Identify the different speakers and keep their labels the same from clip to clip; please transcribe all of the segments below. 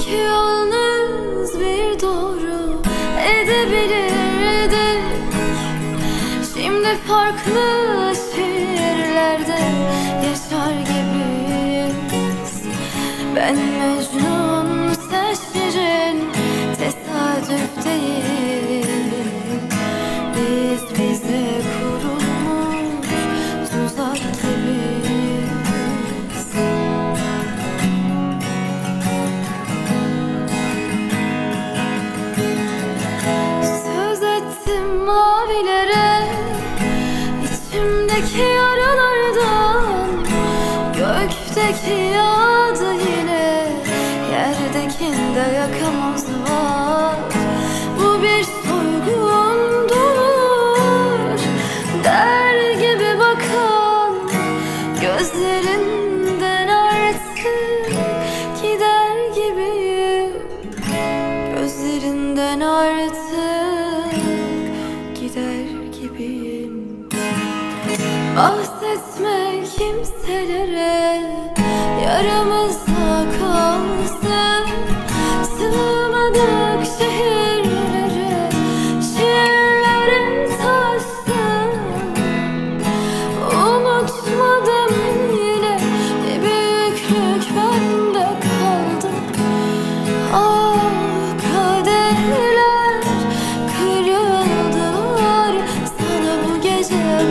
Speaker 1: Belki yalnız bir doğru. Edebilirdik Şimdi farklı şehirlerde yaşar gibiyiz. Ben Mecnun sen tesadüf değil mavilere içimdeki yaralardan Gökteki yağdı yine. Yerdekinde yakamız var. Bu bir soygundur Der gibi bakan Gözlerinden gibiyim. Bahsetme kimselere Yaramızda kalsın Sığmadık şehirlere Şiirlerin taşsın Unutmadım yine Bir büyüklük bende kaldı. Ah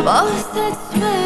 Speaker 1: both that's right.